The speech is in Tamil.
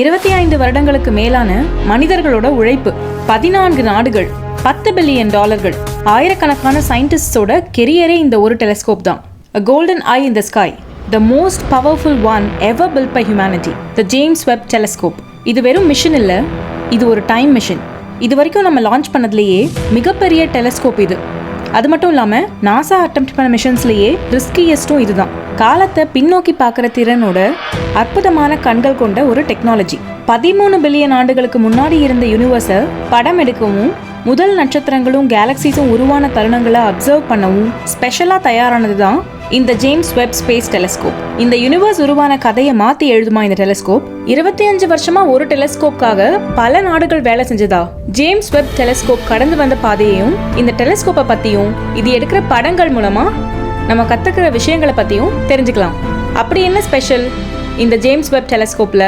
இருபத்தி ஐந்து வருடங்களுக்கு மேலான மனிதர்களோட உழைப்பு பதினான்கு நாடுகள் பத்து பில்லியன் டாலர்கள். ஆயிரக்கணக்கான சயின்டிஸ்டோட கெரியரே இந்த ஒரு டெலிஸ்கோப் தான். A golden eye in the sky the most powerful one ever built by humanity the James Webb telescope இது வெறும் மிஷின் இல்லை இது ஒரு டைம் மிஷின் இது வரைக்கும் நம்ம லான்ச் பண்ணதுலேயே மிகப்பெரிய டெலிஸ்கோப் இது. அது மட்டும் இல்லாமல் நாசா அட்டம் பண்ண மிஷன்ஸ்லேயே ரிஸ்கியஸ்ட்டும் இதுதான் காலத்தை பின்னோக்கி பார்க்குற திறனோட அற்புதமான கண்கள் கொண்ட ஒரு டெக்னாலஜி பதிமூணு பில்லியன் ஆண்டுகளுக்கு முன்னாடி இருந்த யூனிவர்ஸை படம் எடுக்கவும் முதல் நட்சத்திரங்களும் கேலக்சிஸும் உருவான தருணங்களை அப்சர்வ் பண்ணவும் ஸ்பெஷலாக தயாரானது தான் இந்த ஜேம்ஸ் வெப் ஸ்பேஸ் டெலஸ்கோப் இந்த யூனிவர்ஸ் உருவான கதையை மாற்றி எழுதுமா இந்த டெலஸ்கோப் இருபத்தி அஞ்சு வருஷமா ஒரு டெலஸ்கோப்காக பல நாடுகள் வேலை செஞ்சதா? ஜேம்ஸ் வெப் டெலஸ்கோப் கடந்து வந்த பாதையையும் இந்த டெலஸ்கோப்பை பற்றியும் இது எடுக்கிற படங்கள் மூலமாக நம்ம கற்றுக்கிற விஷயங்களை பற்றியும் தெரிஞ்சுக்கலாம். அப்படி என்ன ஸ்பெஷல் இந்த ஜேம்ஸ் வெப் டெலஸ்கோப்பில்